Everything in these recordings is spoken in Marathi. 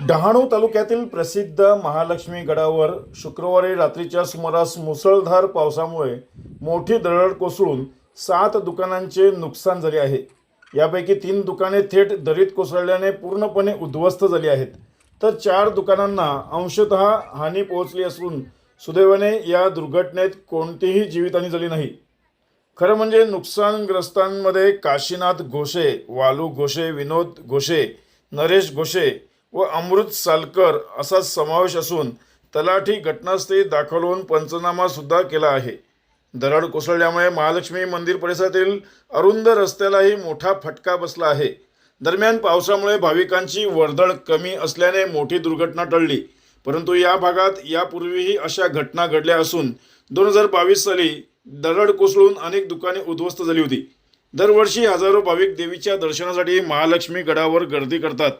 डहाणू तालुक्यातील प्रसिद्ध महालक्ष्मी गडावर शुक्रवारी रात्रीच्या सुमारास मुसळधार पावसामुळे मोठी दरड कोसळून सात दुकानांचे नुकसान झाले आहे. यापैकी तीन दुकाने थेट दरीत कोसळल्याने पूर्णपणे उद्ध्वस्त झाली आहेत. तर चार दुकानांना अंशतः हानी पोहोचली असून सुदैवाने या दुर्घटनेत कोणतीही जीवितहानी झाली नाही. खरं म्हणजे नुकसानग्रस्तांमध्ये काशीनाथ घोषे वालू घोषे विनोद घोषे नरेश घोषे व अमृत सालकर असा समावेश असून तलाठी घटनास्थळी दाखल होऊन पंचनामा सुद्धा केला आहे. दरड कोसळल्यामुळे महालक्ष्मी मंदिर परिसरातील अरुंद रस्त्यालाही मोठा फटका बसला आहे. दरम्यान पावसामुळे भाविकांची वर्दळ कमी असल्याने मोठी दुर्घटना टळली. परंतु या भागात यापूर्वीही अशा घटना घडल्या असून दोन हजार बावीस साली दरड कोसळून अनेक दुकाने उद्ध्वस्त झाली होती. दरवर्षी हजारो भाविक देवीच्या दर्शनासाठी महालक्ष्मी गडावर गर्दी करतात.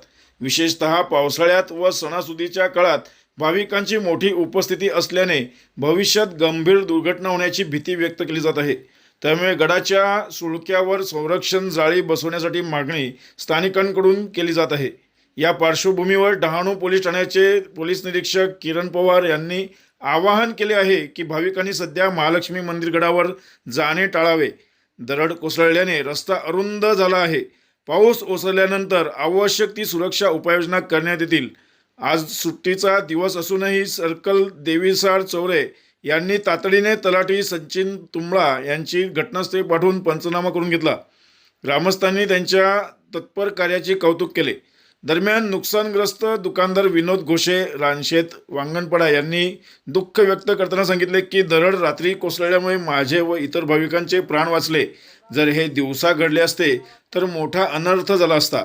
विशेषतः पावसाळ्यात व सणासुदीच्या काळात भाविकांची मोठी उपस्थिती असल्याने भविष्यात गंभीर दुर्घटना होण्याची भीती व्यक्त केली जात आहे. त्यामुळे गडाच्या सुळक्यावर संरक्षण जाळी बसवण्यासाठी मागणी स्थानिकांकडून केली जात आहे. या पार्श्वभूमीवर डहाणू पोलीस ठाण्याचे पोलीस निरीक्षक किरण पवार यांनी आवाहन केले आहे की भाविकांनी सध्या महालक्ष्मी मंदिर गडावर जाणे टाळावे. दरड कोसळल्याने रस्ता अरुंद झाला आहे. पाऊस ओसरल्यानंतर आवश्यक ती सुरक्षा उपाययोजना करण्यात येतील. आज सुट्टीचा दिवस असूनही सर्कल देवीसार चौरे यांनी तातडीने तलाठी सचिन तुंबळा यांची घटनास्थळी पाठवून पंचनामा करून घेतला. ग्रामस्थांनी त्यांच्या तत्पर कार्याचे कौतुक केले. दरम्यान नुकसानग्रस्त दुकानदार विनोद घोषे रानशेत वांगणपडा यांनी दुःख व्यक्त करताना सांगितले की दरड रात्री कोसळल्यामुळे माझे व इतर भाविकांचे प्राण वाचले. जर हे दिवसा घडले असते तर मोठा अनर्थ झाला असता.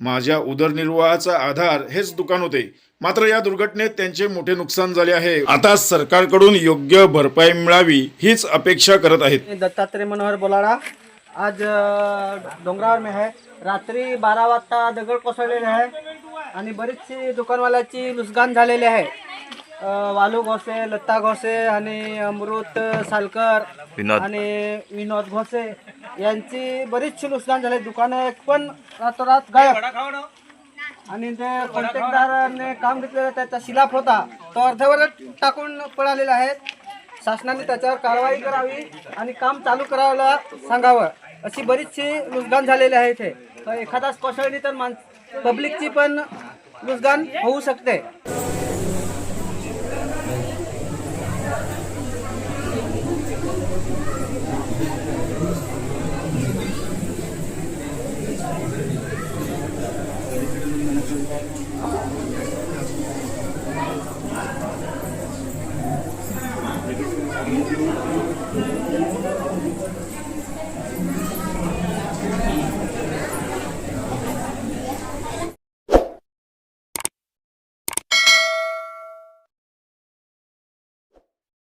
माझ्या उदरनिर्वाहाचा आधार हेच दुकान होते. मात्र या दुर्घटनेत त्यांचे मोठे नुकसान झाले आहे. आता सरकारकडून योग्य भरपाई मिळावी हीच अपेक्षा करत आहेत. दत्तात्रय मनोहर बोलाडा आज डोंगरावर मी आहे. रात्री बारा वाजता दगड कोसळलेले आहे आणि बरीचशी दुकानवाल्याची नुकसान झालेली आहे. वालू घोसे लत्ता घोसे आणि अमृत सालकर आणि विनोद घोसे यांची बरीचशी नुकसान झाले. दुकानं एक पण रातोरात गायब. आणि जे कॉन्ट्रॅक्टदाराने काम घेतलेलं त्याचा शिलाफ होता. तो अर्धवरच टाकून पळालेला आहे. शासनाने त्याच्यावर कारवाई करावी आणि काम चालू करायला सांगावं अशी बरीचशी नुकसान झालेली आहे इथे. एखादा कोसळली तर मान पब्लिकची पण नुकसान होऊ शकते.